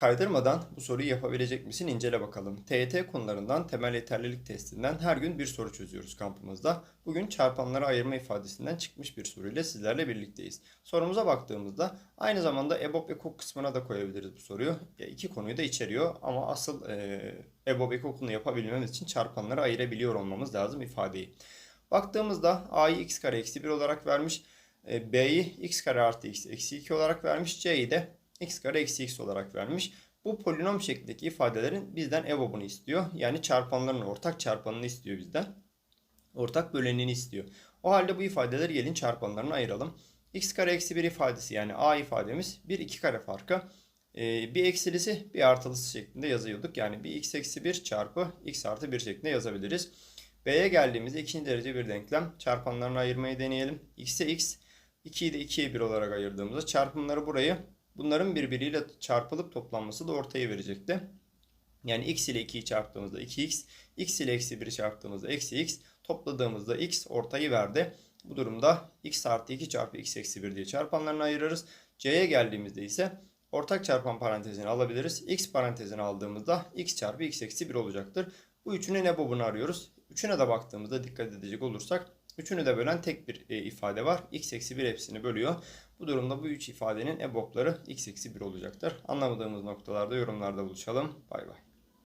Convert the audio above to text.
Kaydırmadan bu soruyu yapabilecek misin incele bakalım. TYT konularından temel yeterlilik testinden her gün bir soru çözüyoruz kampımızda. Bugün çarpanları ayırma ifadesinden çıkmış bir soruyla sizlerle birlikteyiz. Sorumuza baktığımızda aynı zamanda EBOB EKOK kısmına da koyabiliriz bu soruyu. Ya iki konuyu da içeriyor ama asıl e, EBOB EKOK'unu yapabilmemiz için çarpanları ayırabiliyor olmamız lazım ifadeyi. Baktığımızda A'yı x kare eksi 1 olarak vermiş. e, B'yi x kare artı x eksi 2 olarak vermiş. C'yi de x kare eksi x olarak vermiş. Bu polinom şeklindeki ifadelerin bizden EBOB'unu istiyor. Yani çarpanların ortak çarpanını istiyor bizden. Ortak bölenini istiyor. O halde bu ifadeleri gelin çarpanlarına ayıralım. x kare eksi 1 ifadesi yani a ifademiz bir iki kare farkı. Ee, bir eksilisi bir artılısı şeklinde yazıyorduk. Yani bir x eksi 1 çarpı x artı 1 şeklinde yazabiliriz. B'ye geldiğimizde ikinci derece bir denklem. Çarpanlarını ayırmayı deneyelim. x'e x, 2'yi de 2'ye 1 olarak ayırdığımızda çarpımları burayı bunların birbiriyle çarpılıp toplanması da ortaya verecekti. Yani x ile 2'yi çarptığımızda 2x, x ile eksi 1'i çarptığımızda eksi x, topladığımızda x ortayı verdi. Bu durumda x artı 2 çarpı x eksi 1 diye çarpanlarını ayırırız. C'ye geldiğimizde ise ortak çarpan parantezini alabiliriz. x parantezini aldığımızda x çarpı x eksi 1 olacaktır. Bu üçünün EBOB'unu arıyoruz. Üçüne de baktığımızda dikkat edecek olursak üçünü de bölen tek bir e, ifade var. x eksi 1 hepsini bölüyor. Bu durumda bu üç ifadenin EBOB'ları x eksi 1 olacaktır. Anlamadığımız noktalarda yorumlarda buluşalım. Bay bay.